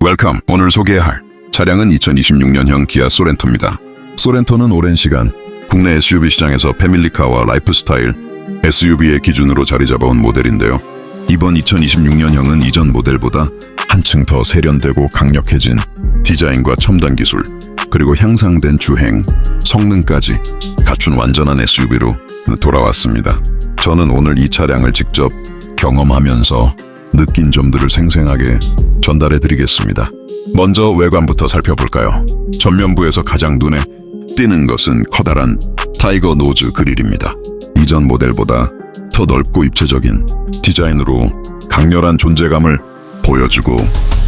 웰컴. 오늘 소개할 차량은 2026년형 기아 소렌토입니다. 소렌토는 오랜 시간 국내 SUV 시장에서 패밀리카와 라이프스타일 SUV의 기준으로 자리 잡아온 모델인데요. 이번 2026년형은 이전 모델보다 한층 더 세련되고 강력해진 디자인과 첨단 기술, 그리고 향상된 주행, 성능까지 갖춘 완전한 SUV로 돌아왔습니다. 저는 오늘 이 차량을 직접 경험하면서 느낀 점들을 생생하게 전달해 드리겠습니다. 먼저 외관부터 살펴볼까요? 전면부에서 가장 눈에 띄는 것은 커다란 타이거 노즈 그릴입니다. 이전 모델보다 더 넓고 입체적인 디자인으로 강렬한 존재감을 보여주고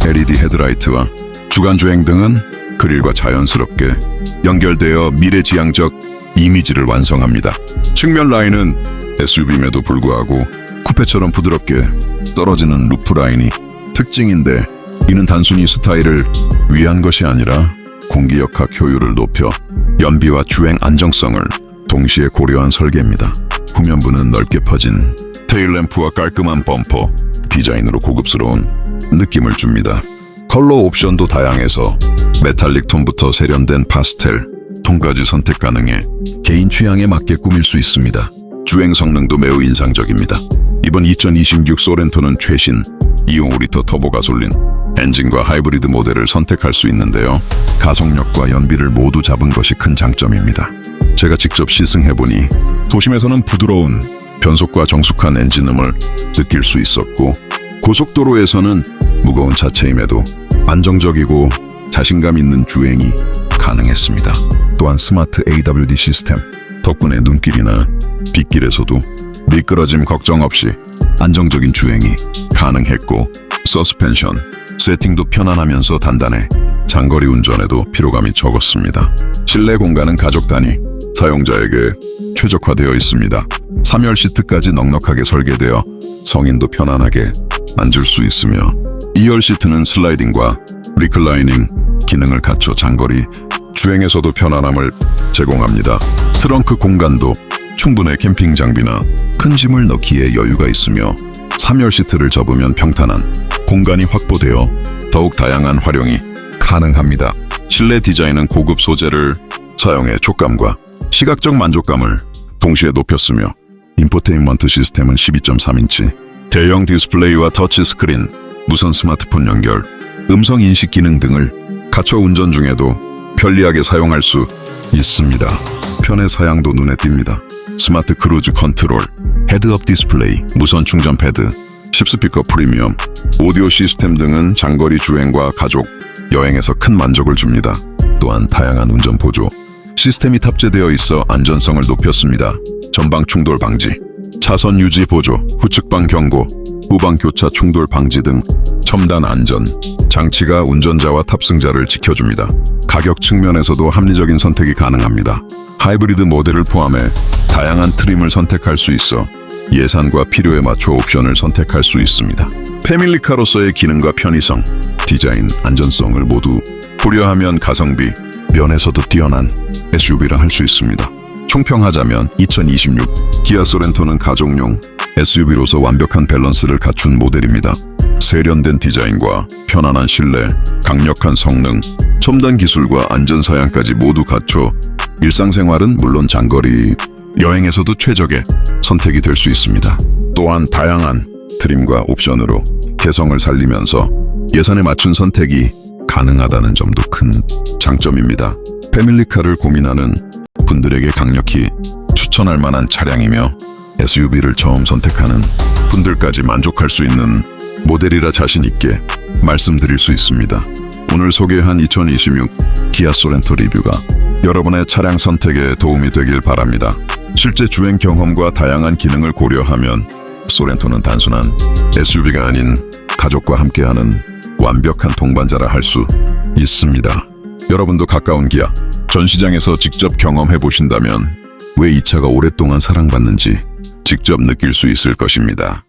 LED 헤드라이트와 주간 주행 등은 그릴과 자연스럽게 연결되어 미래지향적 이미지를 완성합니다. 측면 라인은 SUV임에도 불구하고 쿠페처럼 부드럽게 떨어지는 루프 라인이 특징인데 이는 단순히 스타일을 위한 것이 아니라 공기 역학 효율을 높여 연비와 주행 안정성을 동시에 고려한 설계입니다. 후면부는 넓게 퍼진 테일램프와 깔끔한 범퍼 디자인으로 고급스러운 느낌을 줍니다. 컬러 옵션도 다양해서 메탈릭 톤부터 세련된 파스텔 톤까지 선택 가능해 개인 취향에 맞게 꾸밀 수 있습니다. 주행 성능도 매우 인상적입니다. 이번 2026 소렌토는 최신 2.5리터 터보 가솔린 엔진과 하이브리드 모델을 선택할 수 있는데요. 가속력과 연비를 모두 잡은 것이 큰 장점입니다. 제가 직접 시승해보니 도심에서는 부드러운 변속과 정숙한 엔진음을 느낄 수 있었고 고속도로에서는 무거운 자체임에도 안정적이고 자신감 있는 주행이 가능했습니다. 또한 스마트 AWD 시스템 덕분에 눈길이나 빗길에서도 미끄러짐 걱정 없이 안정적인 주행이 가능했고 서스펜션 세팅도 편안하면서 단단해 장거리 운전에도 피로감이 적었습니다. 실내 공간은 가족 단위 사용자에게 최적화되어 있습니다. 3열 시트까지 넉넉하게 설계되어 성인도 편안하게 앉을 수 있으며 2열 시트는 슬라이딩과 리클라이닝 기능을 갖춰 장거리 주행에서도 편안함을 제공합니다. 트렁크 공간도 충분해 캠핑 장비나 큰 짐을 넣기에 여유가 있으며 3열 시트를 접으면 평탄한 공간이 확보되어 더욱 다양한 활용이 가능합니다. 실내 디자인은 고급 소재를 사용해 촉감과 시각적 만족감을 동시에 높였으며 인포테인먼트 시스템은 12.3인치 대형 디스플레이와 터치 스크린, 무선 스마트폰 연결, 음성 인식 기능 등을 갖춰 운전 중에도 편리하게 사용할 수 있습니다. 편의 사양도 눈에 띕니다. 스마트 크루즈 컨트롤, 헤드업 디스플레이, 무선 충전 패드, 10스피커 프리미엄, 오디오 시스템 등은 장거리 주행과 가족, 여행에서 큰 만족을 줍니다. 또한 다양한 운전 보조, 시스템이 탑재되어 있어 안전성을 높였습니다. 전방 충돌 방지, 차선 유지 보조, 후측방 경고, 후방 교차 충돌 방지 등 첨단 안전 장치가 운전자와 탑승자를 지켜줍니다. 가격 측면에서도 합리적인 선택이 가능합니다. 하이브리드 모델을 포함해 다양한 트림을 선택할 수 있어 예산과 필요에 맞춰 옵션을 선택할 수 있습니다. 패밀리카로서의 기능과 편의성, 디자인, 안전성을 모두 고려하면 가성비, 면에서도 뛰어난 SUV라 할 수 있습니다. 총평하자면 2026 기아 소렌토는 가족용 SUV로서 완벽한 밸런스를 갖춘 모델입니다. 세련된 디자인과 편안한 실내, 강력한 성능, 첨단 기술과 안전 사양까지 모두 갖춰 일상생활은 물론 장거리 여행에서도 최적의 선택이 될 수 있습니다. 또한 다양한 트림과 옵션으로 개성을 살리면서 예산에 맞춘 선택이 가능하다는 점도 큰 장점입니다. 패밀리카를 고민하는 분들에게 강력히 추천할 만한 차량이며 SUV를 처음 선택하는 분들까지 만족할 수 있는 모델이라 자신 있게 말씀드릴 수 있습니다. 오늘 소개한 2026 기아 소렌토 리뷰가 여러분의 차량 선택에 도움이 되길 바랍니다. 실제 주행 경험과 다양한 기능을 고려하면 소렌토는 단순한 SUV가 아닌 가족과 함께하는 완벽한 동반자라 할 수 있습니다. 여러분도 가까운 기아 전시장에서 직접 경험해 보신다면 왜 이 차가 오랫동안 사랑받는지 직접 느낄 수 있을 것입니다.